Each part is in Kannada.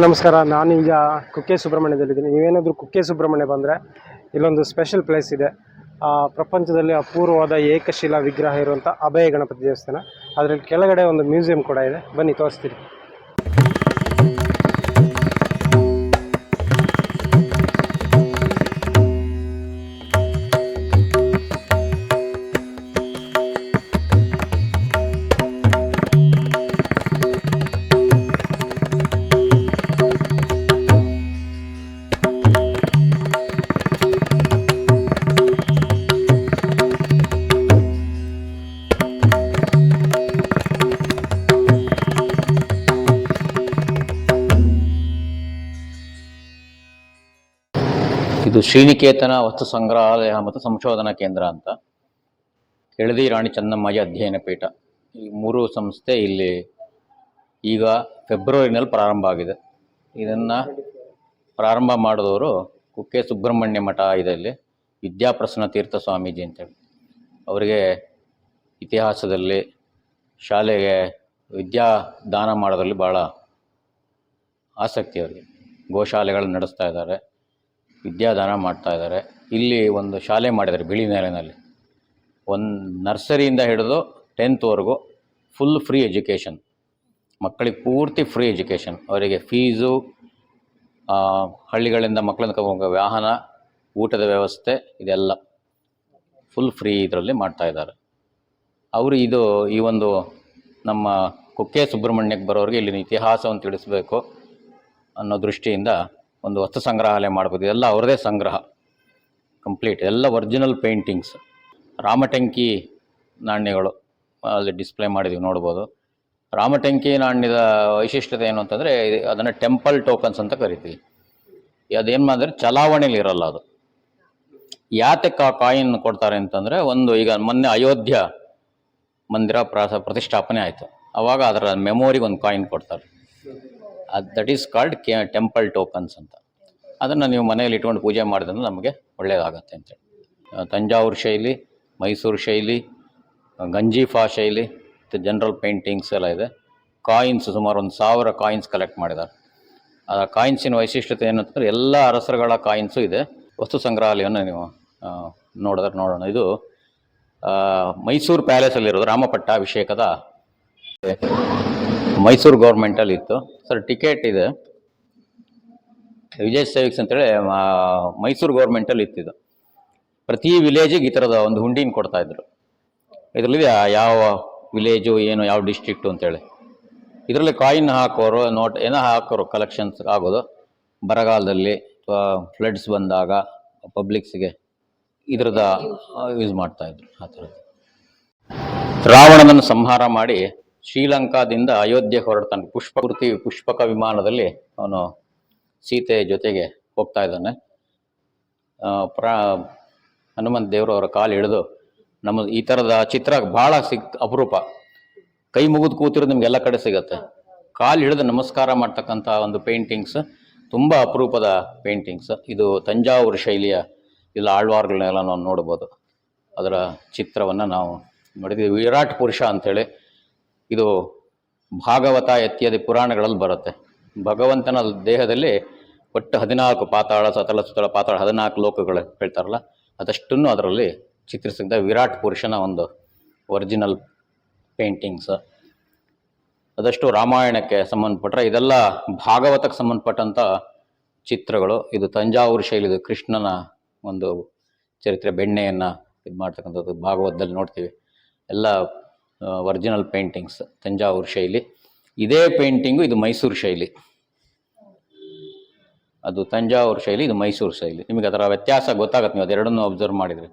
ನಮಸ್ಕಾರ. ನಾನೀಗ ಕುಕ್ಕೆ ಸುಬ್ರಹ್ಮಣ್ಯದಲ್ಲಿದ್ದೀನಿ. ನೀವೇನಾದರೂ ಕುಕ್ಕೆ ಸುಬ್ರಹ್ಮಣ್ಯ ಬಂದರೆ ಇಲ್ಲೊಂದು ಸ್ಪೆಷಲ್ ಪ್ಲೇಸ್ ಇದೆ. ಪ್ರಪಂಚದಲ್ಲಿ ಅಪೂರ್ವವಾದ ಏಕಶಿಲಾ ವಿಗ್ರಹ ಇರುವಂಥ ಅಭಯ ಗಣಪತಿ ದೇವಸ್ಥಾನ. ಅದರಲ್ಲಿ ಕೆಳಗಡೆ ಒಂದು ಮ್ಯೂಸಿಯಂ ಕೂಡ ಇದೆ. ಬನ್ನಿ ತೋರಿಸ್ತೀನಿ ಇದು ಶ್ರೀನಿಕೇತನ ವಸ್ತು ಸಂಗ್ರಹಾಲಯ ಮತ್ತು ಸಂಶೋಧನಾ ಕೇಂದ್ರ ಅಂತ. ಕೆಳದಿ ರಾಣಿ ಚೆನ್ನಮ್ಮಾಜಿ ಅಧ್ಯಯನ ಪೀಠ. ಈ ಮೂರು ಸಂಸ್ಥೆ ಇಲ್ಲಿ ಈಗ ಫೆಬ್ರವರಿನಲ್ಲಿ ಪ್ರಾರಂಭ ಆಗಿದೆ. ಇದನ್ನು ಪ್ರಾರಂಭ ಮಾಡಿದವರು ಕುಕ್ಕೆ ಸುಬ್ರಹ್ಮಣ್ಯ ಮಠ ಇದರಲ್ಲಿ ವಿದ್ಯಾಪ್ರಸನ್ನ ತೀರ್ಥ ಸ್ವಾಮೀಜಿ ಅಂತೇಳಿ ಅವರಿಗೆ ಇತಿಹಾಸದಲ್ಲಿ, ಶಾಲೆಗೆ ವಿದ್ಯಾ ದಾನ ಮಾಡೋದ್ರಲ್ಲಿ ಭಾಳ ಆಸಕ್ತಿ ಅವರಿಗೆ. ಗೋಶಾಲೆಗಳನ್ನ ನಡೆಸ್ತಾ ಇದ್ದಾರೆ. ವಿದ್ಯಾದಾನ ಮಾಡ್ತಾ ಇದ್ದಾರೆ. ಇಲ್ಲಿ ಒಂದು ಶಾಲೆ ಮಾಡಿದ್ದಾರೆ ಬಿಳಿ ನೆಲೆನಲ್ಲಿ ಒಂದು ನರ್ಸರಿಯಿಂದ ಹಿಡಿದು ಟೆಂತ್ವರೆಗೂ ಫುಲ್ ಫ್ರೀ ಎಜುಕೇಷನ್ ಮಕ್ಕಳಿಗೆ ಪೂರ್ತಿ ಫ್ರೀ ಎಜುಕೇಷನ್ ಅವರಿಗೆ ಫೀಸು ಹಳ್ಳಿಗಳಿಂದ ಮಕ್ಕಳನ್ನು ಕರ್ಕೊಂಡು ವಾಹನ, ಊಟದ ವ್ಯವಸ್ಥೆ ಇದೆಲ್ಲ ಫುಲ್ ಫ್ರೀ ಇದರಲ್ಲಿ ಮಾಡ್ತಾ ಇದ್ದಾರೆ. ಅವರು ಇದು, ಈ ಒಂದು ನಮ್ಮ ಕುಕ್ಕೆ ಸುಬ್ರಹ್ಮಣ್ಯಕ್ಕೆ ಬರೋರಿಗೆ ಇಲ್ಲಿನ ಇತಿಹಾಸವನ್ನು ತಿಳಿಸ್ಬೇಕು ಅನ್ನೋ ದೃಷ್ಟಿಯಿಂದ ಒಂದು ವಸ್ತು ಸಂಗ್ರಹಾಲಯ ಮಾಡ್ಬೋದು. ಇದೆಲ್ಲ ಅವರದೇ ಸಂಗ್ರಹ. ಕಂಪ್ಲೀಟ್ ಎಲ್ಲ ಒರಿಜಿನಲ್ ಪೇಂಟಿಂಗ್ಸ್ ರಾಮಟಂಕಿ ನಾಣ್ಯಗಳು. ಅಲ್ಲಿ ಡಿಸ್ಪ್ಲೇ ಮಾಡಿದ್ದೀವಿ ನೋಡ್ಬೋದು. ರಾಮಟಂಕಿ ನಾಣ್ಯದ ವೈಶಿಷ್ಟ್ಯತೆ ಏನು ಅಂತಂದರೆ ಅದನ್ನು ಟೆಂಪಲ್ ಟೋಕನ್ಸ್ ಅಂತ ಕರಿತೀವಿ. ಅದೇನು ಮಾಡಿದ್ರೆ ಇರಲ್ಲ ಅದು. ಯಾತಕ್ಕೆ ಆ ಕಾಯಿನ್ ಕೊಡ್ತಾರೆ ಅಂತಂದರೆ, ಒಂದು ಈಗ ಮೊನ್ನೆ ಅಯೋಧ್ಯ ಮಂದಿರ ಪ್ರಾಸ, ಪ್ರತಿಷ್ಠಾಪನೆ ಆಯಿತು. ಆವಾಗ ಅದರ ಮೆಮೊರಿಗೆ ಒಂದು ಕಾಯಿನ್ ಕೊಡ್ತಾರೆ. ಅದು ದಟ್ ಈಸ್ ಕಾಲ್ಡ್ ಕೆ ಟೆಂಪಲ್ ಟೋಕನ್ಸ್ ಅಂತ. ಅದನ್ನು ನೀವು ಮನೆಯಲ್ಲಿ ಇಟ್ಕೊಂಡು ಪೂಜೆ ಮಾಡಿದ್ರೆ ನಮಗೆ ಒಳ್ಳೆಯದಾಗತ್ತೆ ಅಂತೇಳಿ ತಂಜಾವೂರು ಶೈಲಿ, ಮೈಸೂರು ಶೈಲಿ ಗಂಜೀಫಾ ಶೈಲಿ, ಮತ್ತು ಜನರಲ್ ಪೇಂಟಿಂಗ್ಸ್ ಎಲ್ಲ ಇದೆ. ಕಾಯಿನ್ಸ್ ಸುಮಾರು ಒಂದು ಸಾವಿರ ಕಾಯಿನ್ಸ್ ಕಲೆಕ್ಟ್ ಮಾಡಿದ್ದಾರೆ. ಆ ಕಾಯಿನ್ಸಿನ ವೈಶಿಷ್ಟ್ಯತೆ ಏನು ಅಂತಂದರೆ ಎಲ್ಲ ಅರಸರುಗಳ ಕಾಯಿನ್ಸು ಇದೆ. ವಸ್ತು ಸಂಗ್ರಹಾಲಯವನ್ನು ನೀವು ನೋಡಿದ್ರೆ ನೋಡೋಣ. ಇದು ಮೈಸೂರು ಪ್ಯಾಲೇಸಲ್ಲಿರೋದು ರಾಮಪಟ್ಟಾಭಿಷೇಕದ ಮೈಸೂರು ಗೌರ್ಮೆಂಟಲ್ಲಿ ಇತ್ತು. ಸರ್ ಟಿಕೆಟ್ ಇದೆ. ವಿಜಯ್ ಸೇವಿಕ್ಸ್ ಅಂತೇಳಿ ಮೈಸೂರು ಗೌರ್ಮೆಂಟಲ್ಲಿ ಇತ್ತಿದ್ದು ಪ್ರತಿ ವಿಲೇಜಿಗೆ ಈ ಥರದ ಒಂದು ಹುಂಡಿನ ಕೊಡ್ತಾ ಇದ್ರು. ಇದರಲ್ಲಿ ಯಾವ ವಿಲೇಜು ಏನು, ಯಾವ ಡಿಸ್ಟ್ರಿಕ್ಟು ಅಂತೇಳಿ. ಇದರಲ್ಲಿ ಕಾಯಿನ್ ಹಾಕೋರು ನೋಟ್ ಏನೋ ಹಾಕೋರು ಕಲೆಕ್ಷನ್ಸ್ ಆಗೋದು. ಬರಗಾಲದಲ್ಲಿ ಅಥವಾ ಫ್ಲಡ್ಸ್ ಬಂದಾಗ ಪಬ್ಲಿಕ್ಸ್ಗೆ ಇದ್ರದ ಯೂಸ್ ಮಾಡ್ತಾಯಿದ್ರು ಆ ಥರದ್ದು ರಾವಣನನ್ನು ಸಂಹಾರ ಮಾಡಿ ಶ್ರೀಲಂಕಾದಿಂದ ಅಯೋಧ್ಯೆ ಹೊರಡ್ತಾನೆ. ಪುಷ್ಪಕೃತಿ, ಪುಷ್ಪಕ ವಿಮಾನದಲ್ಲಿ ಅವನು ಸೀತೆ ಜೊತೆಗೆ ಹೋಗ್ತಾ ಇದ್ದಾನೆ. ಪ್ರ ಪ್ರಾ, ಹನುಮಂತ ದೇವರು ಅವರ ಕಾಲು ಹಿಡಿದು ನಮ್ಮ ಈ ಥರದ ಚಿತ್ರ ಭಾಳ ಸಿಕ್, ಅಪರೂಪ. ಕೈ ಮುಗಿದು ಕೂತಿರೋ ನಿಮ್ಗೆ ಎಲ್ಲ ಕಡೆ ಸಿಗತ್ತೆ. ಕಾಲು ಹಿಡಿದು ನಮಸ್ಕಾರ ಮಾಡ್ತಕ್ಕಂಥ ಒಂದು ಪೇಂಟಿಂಗ್ಸ್ ತುಂಬ ಅಪರೂಪದ ಪೇಂಟಿಂಗ್ಸ್ ಇದು ತಂಜಾವೂರು ಶೈಲಿಯ, ಇಲ್ಲ ಆಳ್ವಾರ್ಗಳನ್ನೆಲ್ಲ ನಾವು ನೋಡ್ಬೋದು. ಅದರ ಚಿತ್ರವನ್ನು ನಾವು ನೋಡಿದ್ವಿ ವಿರಾಟ್ ಪುರುಷ ಅಂಥೇಳಿ ಇದು ಭಾಗವತ ಇತ್ಯಾದಿ ಪುರಾಣಗಳಲ್ಲಿ ಬರುತ್ತೆ. ಭಗವಂತನ ದೇಹದಲ್ಲಿ ಒಟ್ಟು ಹದಿನಾಲ್ಕು ಪಾತಾಳ ಸತಳ ಸುತಳ ಪಾತಾಳ, ಹದಿನಾಲ್ಕು ಲೋಕಗಳು ಹೇಳ್ತಾರಲ್ಲ, ಅದಷ್ಟನ್ನು ಅದರಲ್ಲಿ ಚಿತ್ರಿಸಿದ ವಿರಾಟ್ ಪುರುಷನ ಒಂದು ಒರಿಜಿನಲ್ ಪೇಂಟಿಂಗ್ಸ್ ಅದಷ್ಟು ರಾಮಾಯಣಕ್ಕೆ ಸಂಬಂಧಪಟ್ಟರೆ ಇದೆಲ್ಲ ಭಾಗವತಕ್ಕೆ ಸಂಬಂಧಪಟ್ಟಂಥ ಚಿತ್ರಗಳು. ಇದು ತಂಜಾವೂರು ಶೈಲಿದು ಕೃಷ್ಣನ ಒಂದು ಚರಿತ್ರೆ, ಬೆಣ್ಣೆಯನ್ನು ಇದು ಮಾಡ್ತಕ್ಕಂಥದ್ದು ಭಾಗವತದಲ್ಲಿ ನೋಡ್ತೀವಿ. ಎಲ್ಲ ಒರಿಜಿನಲ್ ಪೇಂಟಿಂಗ್ಸ್ ತಂಜಾವೂರು ಶೈಲಿ. ಇದೇ ಪೇಂಟಿಂಗು ಇದು ಮೈಸೂರು ಶೈಲಿ. ಅದು ತಂಜಾವೂರು ಶೈಲಿ ಇದು ಮೈಸೂರು ಶೈಲಿ. ನಿಮಗೆ ಅದರ ವ್ಯತ್ಯಾಸ ಗೊತ್ತಾಗತ್ತೆ ನೀವು ಅದೆರಡನ್ನೂ ಅಬ್ಸರ್ವ್ ಮಾಡಿದರೆ.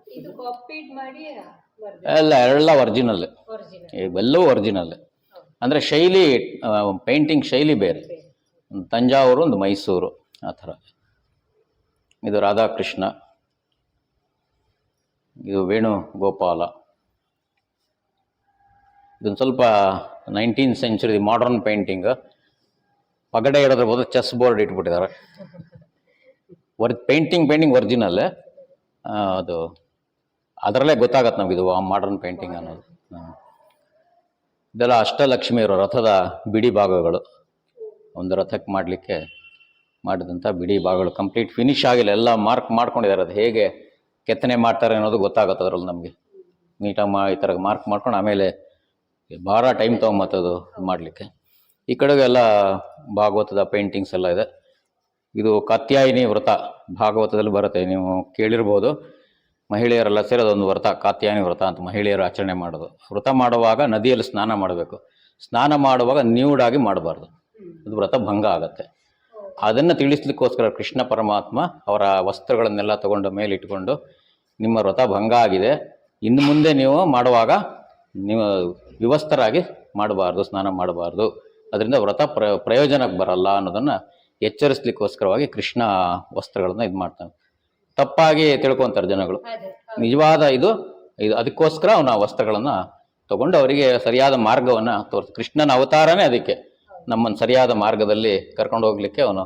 ಎಲ್ಲ ಎಲ್ಲ ಒರಿಜಿನಲ್ ಒರಿಜಿನಲ್ ಇವೆಲ್ಲವೂ ಒರಿಜಿನಲ್ ಅಂದರೆ ಶೈಲಿ ಪೇಂಟಿಂಗ್ ಶೈಲಿ ಬೇರೆ. ಒಂದು ತಂಜಾವೂರು ಒಂದು ಮೈಸೂರು ಆ ಥರ. ಇದು ರಾಧಾಕೃಷ್ಣ. ಇದು ವೇಣುಗೋಪಾಲ. ಇದೊಂದು ಸ್ವಲ್ಪ ನೈನ್ಟೀನ್ ಸೆಂಚುರಿ ಮಾಡರ್ನ್ ಪೇಂಟಿಂಗ್. ಪಗಡೆ ಇಡೋದ್ರ ಬದಲು ಚೆಸ್ ಬೋರ್ಡ್ ಇಟ್ಬಿಟ್ಟಿದ್ದಾರೆ. ವರ್, ಪೇಂಟಿಂಗ್ ಪೇಂಟಿಂಗ್ ಒರಿಜಿನಲ್. ಅದು ಅದರಲ್ಲೇ ಗೊತ್ತಾಗತ್ತೆ ನಮಗಿದು ಮಾಡರ್ನ್ ಪೇಂಟಿಂಗ್ ಅನ್ನೋದು. ಇದೆಲ್ಲ ಇದೆಲ್ಲ ಅಷ್ಟಲಕ್ಷ್ಮಿಯರು ರಥದ ಬಿಡಿ ಭಾಗಗಳು. ಒಂದು ರಥಕ್ಕೆ ಮಾಡಲಿಕ್ಕೆ ಮಾಡಿದಂಥ ಬಿಡಿ ಭಾಗಗಳು. ಕಂಪ್ಲೀಟ್ ಫಿನಿಶ್ ಆಗಿಲ್ಲ, ಎಲ್ಲ ಮಾರ್ಕ್ ಮಾಡ್ಕೊಂಡಿದ್ದಾರೆ. ಅದು ಹೇಗೆ ಕೆತ್ತನೆ ಮಾಡ್ತಾರೆ ಅನ್ನೋದು ಗೊತ್ತಾಗುತ್ತೆ ಅದರಲ್ಲಿ ನಮಗೆ. ನೀಟಾಗಿ ಮಾ ಈ ಥರ ಮಾರ್ಕ್ ಮಾಡ್ಕೊಂಡು ಆಮೇಲೆ ಭಾಳ ಟೈಮ್ ತೊಗೊಂಬತ್ತದು ಮಾಡಲಿಕ್ಕೆ. ಈ ಕಡೆಗೆಲ್ಲ ಭಾಗವತದ ಪೇಂಟಿಂಗ್ಸ್ ಎಲ್ಲ ಇದೆ. ಇದು ಕಾತ್ಯಾಯಿನಿ ವ್ರತ, ಭಾಗವತದಲ್ಲಿ ಬರುತ್ತೆ. ನೀವು ಕೇಳಿರ್ಬೋದು. ಮಹಿಳೆಯರೆಲ್ಲ ಸೇರೋದೊಂದು ವ್ರತ, ಕಾತ್ಯಾಯಿನಿ ವ್ರತ ಅಂತ ಮಹಿಳೆಯರು ಆಚರಣೆ ಮಾಡೋದು. ವ್ರತ ಮಾಡುವಾಗ ನದಿಯಲ್ಲಿ ಸ್ನಾನ ಮಾಡಬೇಕು. ಸ್ನಾನ ಮಾಡುವಾಗ ನ್ಯೂಡಾಗಿ ಮಾಡಬಾರ್ದು. ಅದು ವ್ರತ ಭಂಗ ಆಗುತ್ತೆ. ಅದನ್ನು ತಿಳಿಸ್ಲಿಕ್ಕೋಸ್ಕರ ಕೃಷ್ಣ ಪರಮಾತ್ಮ ಅವರ ವಸ್ತ್ರಗಳನ್ನೆಲ್ಲ ತಗೊಂಡು ಮೇಲೆ ಇಟ್ಕೊಂಡು ನಿಮ್ಮ ವ್ರತ ಭಂಗ ಆಗಿದೆ. ಇನ್ನು ಮುಂದೆ ನೀವು ಮಾಡುವಾಗ ನೀವು ವಿವಸ್ತರಾಗಿ ಮಾಡಬಾರ್ದು ಸ್ನಾನ ಮಾಡಬಾರ್ದು. ಅದರಿಂದ ವ್ರತ ಪ್ರ ಪ್ರಯೋಜನಕ್ಕೆ ಬರಲ್ಲ ಅನ್ನೋದನ್ನು ಎಚ್ಚರಿಸ್ಲಿಕ್ಕೋಸ್ಕರವಾಗಿ ಕೃಷ್ಣ ವಸ್ತ್ರಗಳನ್ನ ಇದು ಮಾಡ್ತಾನೆ. ತಪ್ಪಾಗಿ ತಿಳ್ಕೊತಾರೆ ಜನಗಳು. ನಿಜವಾದ ಇದು ಇದು ಅದಕ್ಕೋಸ್ಕರ ಅವನ ವಸ್ತ್ರಗಳನ್ನು ತಗೊಂಡು ಅವರಿಗೆ ಸರಿಯಾದ ಮಾರ್ಗವನ್ನು ತೋರಿಸ್ ಕೃಷ್ಣನ ಅವತಾರನೇ ಅದಕ್ಕೆ. ನಮ್ಮನ್ನು ಸರಿಯಾದ ಮಾರ್ಗದಲ್ಲಿ ಕರ್ಕೊಂಡು ಹೋಗ್ಲಿಕ್ಕೆ ಅವನು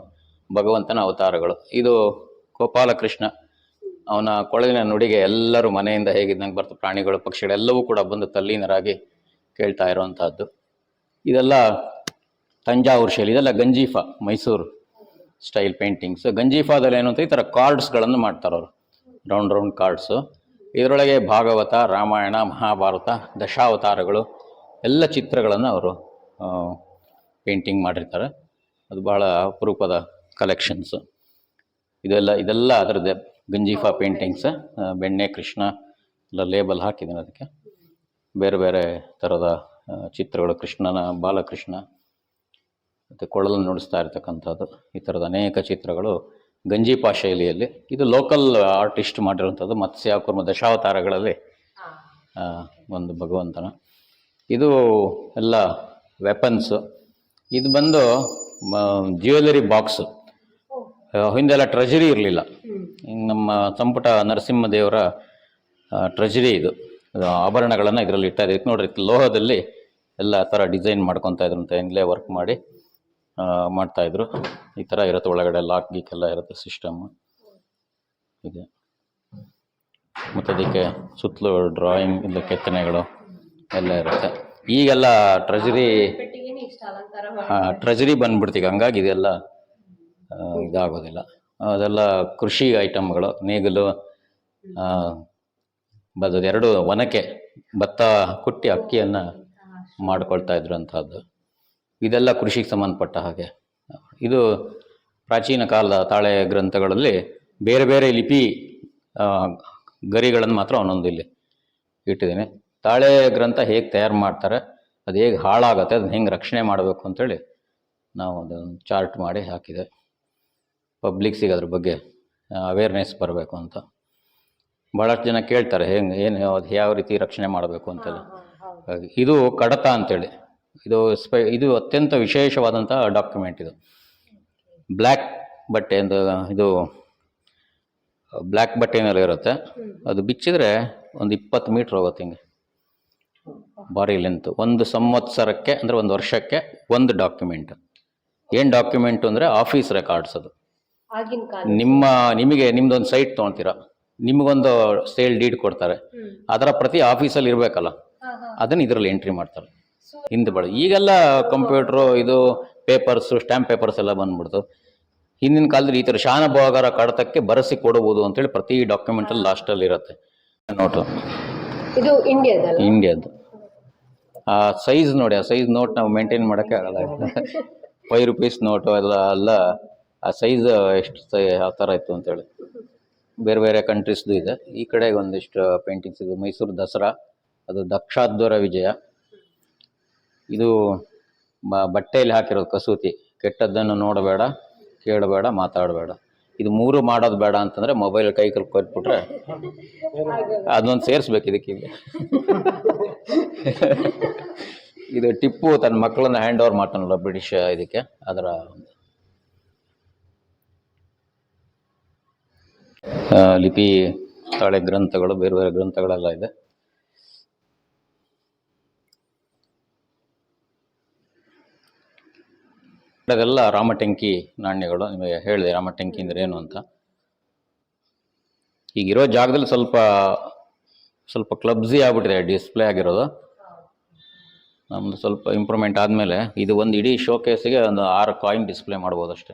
ಭಗವಂತನ ಅವತಾರಗಳು. ಇದು ಗೋಪಾಲಕೃಷ್ಣ. ಅವನ ಕೊಳಲಿನ ನುಡಿಗೆ ಎಲ್ಲರೂ ಮನೆಯಿಂದ ಹೇಗಿದ್ದಂಗೆ ಬರ್ತು ಪ್ರಾಣಿಗಳು ಪಕ್ಷಿಗಳೆಲ್ಲವೂ ಕೂಡ ಬಂದು ತಲ್ಲೀನರಾಗಿ ಕೇಳ್ತಾ ಇರೋವಂಥದ್ದು ಇದೆಲ್ಲ ತಂಜಾವೂರು ಶೈಲಿ, ಇದೆಲ್ಲ ಗಂಜೀಫಾ, ಮೈಸೂರು ಸ್ಟೈಲ್ ಪೇಂಟಿಂಗ್ಸ್ ಗಂಜೀಫಾದಲ್ಲಿ ಏನು ಅಂತ ಈ ಥರ ಕಾರ್ಡ್ಸ್ಗಳನ್ನು ಮಾಡ್ತಾರೆ ಅವರು. ರೌಂಡ್ ರೌಂಡ್ ಕಾರ್ಡ್ಸು ಇದರೊಳಗೆ ಭಾಗವತ, ರಾಮಾಯಣ, ಮಹಾಭಾರತ, ದಶಾವತಾರಗಳು, ಎಲ್ಲ ಚಿತ್ರಗಳನ್ನು ಅವರು ಪೇಂಟಿಂಗ್ ಮಾಡಿರ್ತಾರೆ. ಅದು ಬಹಳ ಅಪರೂಪದ ಕಲೆಕ್ಷನ್ಸು ಇದೆಲ್ಲ ಇದೆಲ್ಲ ಅದರದ್ದೇ ಗಂಜೀಫಾ ಪೇಂಟಿಂಗ್ಸ್ ಬೆಣ್ಣೆ, ಕೃಷ್ಣ, ಎಲ್ಲ ಲೇಬಲ್ ಹಾಕಿದ್ದೀನಿ ಅದಕ್ಕೆ. ಬೇರೆ ಬೇರೆ ಥರದ ಚಿತ್ರಗಳು ಕೃಷ್ಣನ ಬಾಲಕೃಷ್ಣ ಮತ್ತು ಕೊಳಲನ್ನು ನುಡಿಸ್ತಾ ಇರ್ತಕ್ಕಂಥದ್ದು. ಈ ಥರದ ಅನೇಕ ಚಿತ್ರಗಳು ಗಂಜೀಪಾ ಶೈಲಿಯಲ್ಲಿ. ಇದು ಲೋಕಲ್ ಆರ್ಟಿಸ್ಟ್ ಮಾಡಿರುವಂಥದ್ದು ಮತ್ಸ್ಯ ಕುರ್ಮ ದಶಾವತಾರಗಳಲ್ಲಿ ಒಂದು ಭಗವಂತನ. ಇದು ಎಲ್ಲ ವೆಪನ್ಸು ಇದು ಬಂದು ಜ್ಯುವೆಲರಿ ಬಾಕ್ಸು ಹಿಂದೆಲ್ಲ ಟ್ರೆಜರಿ ಇರಲಿಲ್ಲ. ನಮ್ಮ ಸಂಪುಟ ನರಸಿಂಹದೇವರ ಟ್ರೆಜರಿ ಇದು. ಆಭರಣಗಳನ್ನು ಇದರಲ್ಲಿ ಇದಕ್ಕೆ ನೋಡ್ರಿ, ಲೋಹದಲ್ಲಿ ಎಲ್ಲ ಥರ ಡಿಸೈನ್ ಮಾಡ್ಕೊತಾ ಇದ್ರು ಅಂತ ವರ್ಕ್ ಮಾಡಿ ಮಾಡ್ತಾಯಿದ್ರು ಈ ಥರ ಇರುತ್ತೆ ಒಳಗಡೆ ಲಾಕ್ ಗೀಕ್ ಎಲ್ಲ ಇರುತ್ತೆ ಸಿಸ್ಟಮ್. ಇದೆ. ಮತ್ತು ಅದಕ್ಕೆ ಸುತ್ತಲೂ ಡ್ರಾಯಿಂಗ್ ಇಲ್ಲ ಕೆತ್ತನೆಗಳು ಎಲ್ಲ ಇರುತ್ತೆ. ಈಗೆಲ್ಲ ಟ್ರೆಜರಿ ಟ್ರೆಜರಿ ಬಂದ್ಬಿಡ್ತೀಗ ಹಂಗಾಗಿ ಇದೆಲ್ಲ ಇದಾಗೋದಿಲ್ಲ. ಅದೆಲ್ಲ ಕೃಷಿ ಐಟಮ್ಗಳು, ನೇಗಿಲು ಎರಡು ಒನಕೆ, ಭತ್ತ, ಕುಟ್ಟಿ ಅಕ್ಕಿಯನ್ನು ಮಾಡ್ಕೊಳ್ತಾ ಇದ್ರು ಅಂಥದ್ದು ಇದೆಲ್ಲ ಕೃಷಿಗೆ ಸಂಬಂಧಪಟ್ಟ ಹಾಗೆ. ಇದು ಪ್ರಾಚೀನ ಕಾಲದ ತಾಳೆ ಗ್ರಂಥಗಳಲ್ಲಿ ಬೇರೆ ಬೇರೆ ಲಿಪಿ ಗರಿಗಳನ್ನು ಮಾತ್ರ ಒಂದೊಂದು ಇಲ್ಲಿ ಇಟ್ಟಿದ್ದೀನಿ. ತಾಳೆ ಗ್ರಂಥ ಹೇಗೆ ತಯಾರು ಮಾಡ್ತಾರೆ, ಅದು ಹೇಗೆ ಹಾಳಾಗುತ್ತೆ, ಅದನ್ನ ಹೆಂಗೆ ರಕ್ಷಣೆ ಮಾಡಬೇಕು ಅಂತೇಳಿ ನಾವು ಅದನ್ನು ಚಾರ್ಟ್ ಮಾಡಿ ಹಾಕಿದೆ. ಪಬ್ಲಿಕ್ಸಿಗೆ ಅದ್ರ ಬಗ್ಗೆ ಅವೇರ್ನೆಸ್ ಬರಬೇಕು ಅಂತ. ಭಾಳಷ್ಟು ಜನ ಕೇಳ್ತಾರೆ ಹೆಂಗೆ ಏನು ಅದು ಯಾವ ರೀತಿ ರಕ್ಷಣೆ ಮಾಡಬೇಕು ಅಂತೆಲ್ಲ ಇದು ಕಡತ ಅಂತೇಳಿ. ಇದು ಸ್ಪೆ ಇದು ಅತ್ಯಂತ ವಿಶೇಷವಾದಂಥ ಡಾಕ್ಯುಮೆಂಟ್ ಇದು. ಬ್ಲ್ಯಾಕ್ ಬಟ್ಟೆ ಒಂದು ಇದು ಬ್ಲ್ಯಾಕ್ ಬಟ್ಟೆನಲ್ಲಿ ಇರುತ್ತೆ ಅದು ಬಿಚ್ಚಿದ್ರೆ ಒಂದು ಇಪ್ಪತ್ತು ಮೀಟ್ರ್ ಹೋಗುತ್ತೆ ಹಿಂಗೆ. ಭಾರಿ ಲೆಂತ್ ಒಂದು ಸಂವತ್ಸರಕ್ಕೆ ಅಂದರೆ ಒಂದು ವರ್ಷಕ್ಕೆ ಒಂದು ಡಾಕ್ಯುಮೆಂಟ್. ಏನು ಡಾಕ್ಯುಮೆಂಟು ಅಂದರೆ ಆಫೀಸ್ ರೆಕಾರ್ಡ್ಸ್ ಅದು. ನಿಮ್ಮ ನಿಮಗೆ ನಿಮ್ದೊಂದು ಸೈಟ್ ತೊಗೊಳ್ತೀರಾ. ನಿಮಗೊಂದು ಸೇಲ್ ಡೀಡ್ ಕೊಡ್ತಾರೆ. ಅದರ ಪ್ರತಿ ಆಫೀಸಲ್ಲಿ ಇರಬೇಕಲ್ಲ. ಅದನ್ನು ಇದರಲ್ಲಿ ಎಂಟ್ರಿ ಮಾಡ್ತಾರೆ. ಹಿಂದೆ ಬಳ ಈಗೆಲ್ಲ ಕಂಪ್ಯೂಟ್ರು ಇದು ಪೇಪರ್ಸು ಸ್ಟ್ಯಾಂಪ್ ಪೇಪರ್ಸ್ ಎಲ್ಲ ಬಂದ್ಬಿಡ್ತು. ಹಿಂದಿನ ಕಾಲದಲ್ಲಿ ಈ ಥರ ಶಾನಭಾಗರ ಕಡತಕ್ಕೆ ಬರೆಸಿ ಕೊಡಬಹುದು ಅಂತೇಳಿ ಪ್ರತಿ ಡಾಕ್ಯುಮೆಂಟಲ್ಲಿ ಲಾಸ್ಟಲ್ಲಿ ಇರುತ್ತೆ. ನೋಟು ಇದು ಇಂಡಿಯಾದ ಇಂಡಿಯಾದ್ದು ಆ ಸೈಜ್ ನೋಡಿ ಆ ಸೈಜ್ ನೋಟ್ ನಾವು ಮೇಂಟೈನ್ ಮಾಡೋಕ್ಕೆ ಆಗಲ್ಲ. ಫೈವ್ ರುಪೀಸ್ ನೋಟು ಎಲ್ಲ ಎಲ್ಲ ಆ ಸೈಜ್ ಎಷ್ಟು ಯಾವ ಥರ ಇತ್ತು ಅಂತೇಳಿ. ಬೇರೆ ಬೇರೆ ಕಂಟ್ರೀಸ್ದು ಇದೆ. ಈ ಕಡೆ ಒಂದಿಷ್ಟು ಪೇಂಟಿಂಗ್ಸ್ ಇದು. ಮೈಸೂರು ದಸರಾ, ಅದು ದಕ್ಷಾಧ್ವರ ವಿಜಯ. ಇದು ಬಟ್ಟೆಯಲ್ಲಿ ಹಾಕಿರೋದು ಕಸೂತಿ. ಕೆಟ್ಟದ್ದನ್ನು ನೋಡಬೇಡ, ಕೇಳಬೇಡ, ಮಾತಾಡಬೇಡ. ಇದು ಮೂರು ಮಾಡೋದು ಬೇಡ ಅಂತಂದ್ರೆ ಮೊಬೈಲ್ ಕೈ ಕಲ್ ಕೊಟ್ಬಿಟ್ರೆ ಅದೊಂದು ಸೇರಿಸ್ಬೇಕು ಇದಕ್ಕೆ ಇದು ಟಿಪ್ಪು ತನ್ನ ಮಕ್ಕಳನ್ನ ಹ್ಯಾಂಡ್ ಓವರ್ ಮಾಡ್ತಾನಲ್ಲ ಬ್ರಿಟಿಷ್ ಇದಕ್ಕೆ, ಅದರ ಒಂದು ಆ, ಲಿಪಿ ತಾಳೆ ಗ್ರಂಥಗಳು, ಬೇರೆ ಬೇರೆ ಗ್ರಂಥಗಳೆಲ್ಲ ಇದೆ. ಅದೆಲ್ಲ ರಾಮಟೆಂಕಿ ನಾಣ್ಯಗಳು, ನಿಮಗೆ ಹೇಳಿದೆ ರಾಮಟೆಂಕಿ ಅಂದ್ರೆ ಏನು ಅಂತ. ಈಗಿರೋ ಜಾಗದಲ್ಲಿ ಸ್ವಲ್ಪ ಸ್ವಲ್ಪ ಕ್ಲಬ್ಸಿ ಆಗ್ಬಿಟ್ಟಿದೆ ಡಿಸ್ಪ್ಲೇ ಆಗಿರೋದು. ನಮ್ಮದು ಸ್ವಲ್ಪ ಇಂಪ್ರೂವ್ಮೆಂಟ್ ಆದಮೇಲೆ ಇದು ಒಂದು ಇಡೀ ಶೋಕೇಸಿಗೆ ಒಂದು ಆರು ಕಾಯಿನ್ ಡಿಸ್ಪ್ಲೇ ಮಾಡ್ಬೋದು ಅಷ್ಟೇ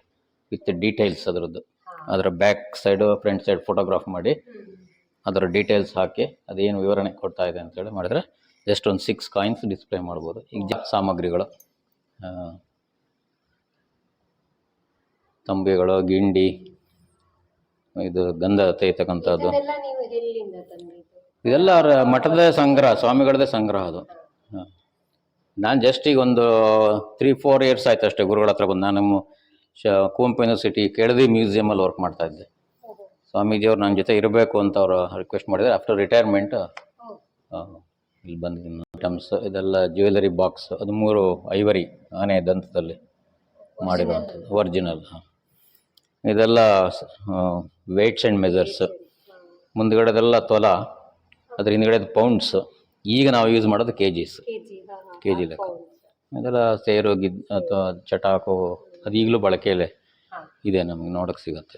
ವಿತ್ ಡೀಟೇಲ್ಸ್ ಅದರದ್ದು. ಅದರ back side front side photograph ಮಾಡಿ ಅದರ ಡೀಟೇಲ್ಸ್ ಹಾಕಿ ಅದೇನು ವಿವರಣೆ ಕೊಡ್ತಾ ಇದೆ ಅಂತೇಳಿ ಮಾಡಿದ್ರೆ ಜಸ್ಟ್ ಒಂದು ಸಿಕ್ಸ್ ಕಾಯಿನ್ಸ್ ಡಿಸ್ಪ್ಲೇ ಮಾಡ್ಬೋದು. ಈಗ ಜ ಸಾಮಗ್ರಿಗಳು ತಂಬಿಗಳು ಗಿಂಡಿ ಇದು ಗಂಧ ತೆಗಿತಕ್ಕಂಥದ್ದು. ಇದೆಲ್ಲ ಅವರ ಮಠದ ಸಂಗ್ರಹ ಸ್ವಾಮಿಗಳದೇ ಸಂಗ್ರಹ ಅದು. ನಾನು ಜಸ್ಟ್ ಈಗ ಒಂದು ತ್ರೀ ಫೋರ್ ಇಯರ್ಸ್ ಆಯ್ತು ಅಷ್ಟೇ ಗುರುಗಳ ಹತ್ರ ಬಂದು. ನಾನು ನಮ್ಮ ಶ ಕುವೆಂಪು ಯೂನಿವರ್ಸಿಟಿ ಕೆಳದಿ ಮ್ಯೂಸಿಯಮಲ್ಲಿ ವರ್ಕ್ ಮಾಡ್ತಾ ಇದ್ದೆ. ಸ್ವಾಮೀಜಿಯವ್ರು ನನ್ನ ಜೊತೆ ಇರಬೇಕು ಅಂತ ಅವರು ರಿಕ್ವೆಸ್ಟ್ ಮಾಡಿದ್ರು ಆಫ್ಟರ್ ರಿಟೈರ್ಮೆಂಟ್ ಇಲ್ಲಿ ಬಂದಿದ್ದೀನಿ ಐಟಮ್ಸ್ ಇದೆಲ್ಲ ಜ್ಯುವೆಲರಿ ಬಾಕ್ಸ್ ಅದು ಮೂರು ಐವರಿ ಆನೆ ದಂತದಲ್ಲಿ ಮಾಡಿರುವಂಥದ್ದು. ಒರಿಜಿನಲ್ ಇದೆಲ್ಲ ವೆಯ್ಟ್ಸ್ ಆ್ಯಂಡ್ ಮೆಜರ್ಸ್ ಮುಂದ್ಗಡೆದೆಲ್ಲ ತೊಲ ಅದ್ರ ಹಿಂದ್ಗಡೆದು ಪೌಂಡ್ಸ್ ಈಗ ನಾವು ಯೂಸ್ ಮಾಡೋದು ಕೆ ಜಿಸ್ ಕೆ ಜಿ ಲೆಕ್ಕ. ಇದೆಲ್ಲ ಸೇರು ಗಿದ್ ಅಥವಾ ಚಟಾಕು ಅದು ಈಗಲೂ ಬಳಕೆಯಲ್ಲೇ ಇದೆ ನಮಗೆ ನೋಡೋಕೆ ಸಿಗುತ್ತೆ.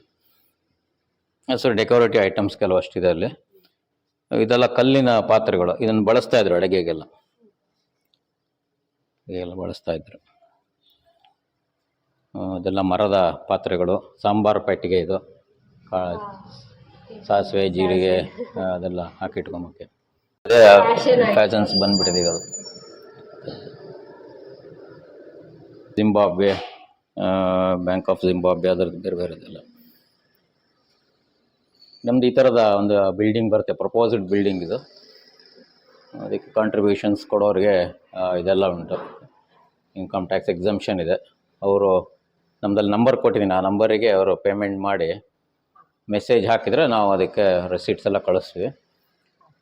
ಸರ್ ಡೆಕೋರೇಟಿವ್ ಐಟಮ್ಸ್ ಕೆಲವು ಅಷ್ಟಿದೆ ಅಲ್ಲಿ. ಇದೆಲ್ಲ ಕಲ್ಲಿನ ಪಾತ್ರೆಗಳು ಇದನ್ನು ಬಳಸ್ತಾ ಇದ್ರು ಅಡುಗೆಗೆಲ್ಲ. ಇದೆಲ್ಲ ಬಳಸ್ತಾ ಇದ್ರು. ಅದೆಲ್ಲ ಇದೆಲ್ಲ ಮರದ ಪಾತ್ರೆಗಳು ಸಾಂಬಾರು ಪೆಟ್ಟಿಗೆ ಇದು. ಕಾ ಸಾಸಿವೆ ಜೀರಿಗೆ ಅದೆಲ್ಲ ಹಾಕಿಟ್ಕೊಂಬಕ್ಕೆ ಅದೇ ಫ್ಯಾಷನ್ಸ್ ಬಂದ್ಬಿಟ್ಟಿದೆ ಈಗ ಅದು. ಜಿಂಬಾಬ್ವೆ ಬ್ಯಾಂಕ್ ಆಫ್ ಜಿಂಬಾಬ್ವೆ ಅದರದ್ದು ಬೇರೆ ಬೇರೆದೆಲ್ಲ ನಮ್ದು ಈ ಥರದ ಒಂದು ಬಿಲ್ಡಿಂಗ್ ಬರುತ್ತೆ ಪ್ರಪೋಸಿಡ್ ಬಿಲ್ಡಿಂಗ್ ಇದು. ಅದಕ್ಕೆ ಕಾಂಟ್ರಿಬ್ಯೂಷನ್ಸ್ ಕೊಡೋರಿಗೆ ಇದೆಲ್ಲ ಉಂಟು. ಇನ್ಕಮ್ ಟ್ಯಾಕ್ಸ್ ಎಕ್ಸಮ್ಷನ್ ಇದೆ. ಅವರು ನಮ್ಮದಲ್ಲಿ ನಂಬರ್ ಕೊಟ್ಟಿದ್ದೀನಿ ಆ ನಂಬರಿಗೆ ಅವರು ಪೇಮೆಂಟ್ ಮಾಡಿ ಮೆಸೇಜ್ ಹಾಕಿದರೆ ನಾವು ಅದಕ್ಕೆ ರೆಸೀಟ್ಸ್ ಎಲ್ಲ ಕಳಿಸ್ತೀವಿ.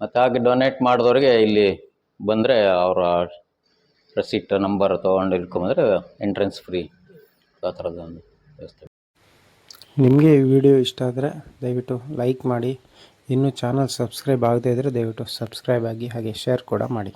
ಮತ್ತು ಹಾಗೆ ಡೊನೇಟ್ ಮಾಡಿದವ್ರಿಗೆ ಇಲ್ಲಿ ಬಂದರೆ ಅವರ ರೆಸಿಟ್ ನಂಬರ್ ತೊಗೊಂಡು ಇಟ್ಕೊಂಬಂದರೆ ಎಂಟ್ರೆನ್ಸ್ ಫ್ರೀ ಆ ನಿಮಗೆ ಈ ವಿಡಿಯೋ ಇಷ್ಟ ಆದರೆ ದಯವಿಟ್ಟು ಲೈಕ್ ಮಾಡಿ. ಇನ್ನೂ ಚಾನಲ್ ಸಬ್ಸ್ಕ್ರೈಬ್ ಆಗದೇ ಇದ್ದರೆ ದಯವಿಟ್ಟು ಸಬ್ಸ್ಕ್ರೈಬ್ ಆಗಿ ಹಾಗೆ ಶೇರ್ ಕೂಡ ಮಾಡಿ.